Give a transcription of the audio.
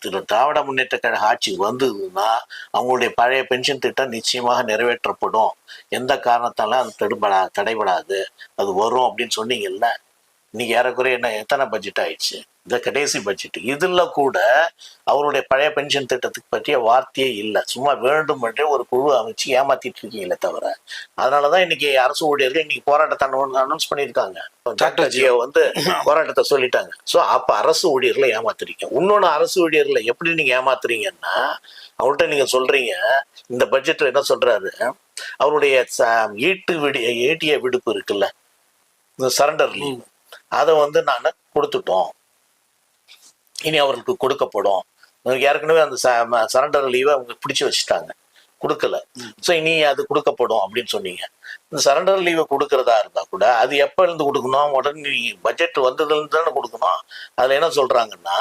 திரு திராவிட முன்னேற்ற கழக ஆட்சி வந்ததுன்னா அவங்களுடைய பழைய பென்ஷன் திட்டம் நிச்சயமாக நிறைவேற்றப்படும். எந்த காரணத்தாலும் அது தடுபடா தடைபடாது. அது வரும் அப்படின்னு சொன்னீங்கல்ல? இன்னைக்கு ஏறக்குறைய என்ன எத்தனை பட்ஜெட் ஆயிடுச்சு? இந்த கடைசி பட்ஜெட் இதுல கூட அவருடைய பழைய பென்ஷன் திட்டத்துக்கு பற்றிய வார்த்தையே இல்லை. சும்மா வேண்டும் என்றே ஒரு குழு அமைச்சு ஏமாத்திட்டு இருக்கீங்களே தவிர. அதனாலதான் இன்னைக்கு அரசு ஊழியர்கள் இன்னைக்கு போராட்டத்தை அனௌன்ஸ் பண்ணியிருக்காங்க. டாக்டர் ஜியோ வந்து போராட்டத்தை சொல்லிட்டாங்க. ஸோ அப்ப அரசு ஊழியர்களை ஏமாத்துறீங்க. இன்னொன்னு அரசு ஊழியர்களை எப்படி நீங்க ஏமாத்துறீங்கன்னா அவர்கிட்ட நீங்க சொல்றீங்க இந்த பட்ஜெட்ல என்ன சொல்றாரு? அவருடைய ஈட்டு விடி ஏட்டிய விடுப்பு இருக்குல்ல. இந்த சரண்டர் லீவ் அதை வந்து நான் கொடுத்துட்டோம். இனி அவர்களுக்கு கொடுக்கப்படும். ஏற்கனவே அந்த சரண்டர் லீவை அவங்க பிடிச்சு வச்சுட்டாங்க. கொடுக்கல. ஸோ இனி அது கொடுக்கப்படும் அப்படின்னு சொன்னீங்க. இந்த சரண்டர் லீவை கொடுக்கறதா இருந்தா கூட அது எப்ப இருந்து கொடுக்கணும்? உடனே பட்ஜெட் வந்ததுல இருந்து தானே கொடுக்கணும். அதுல என்ன சொல்றாங்கன்னா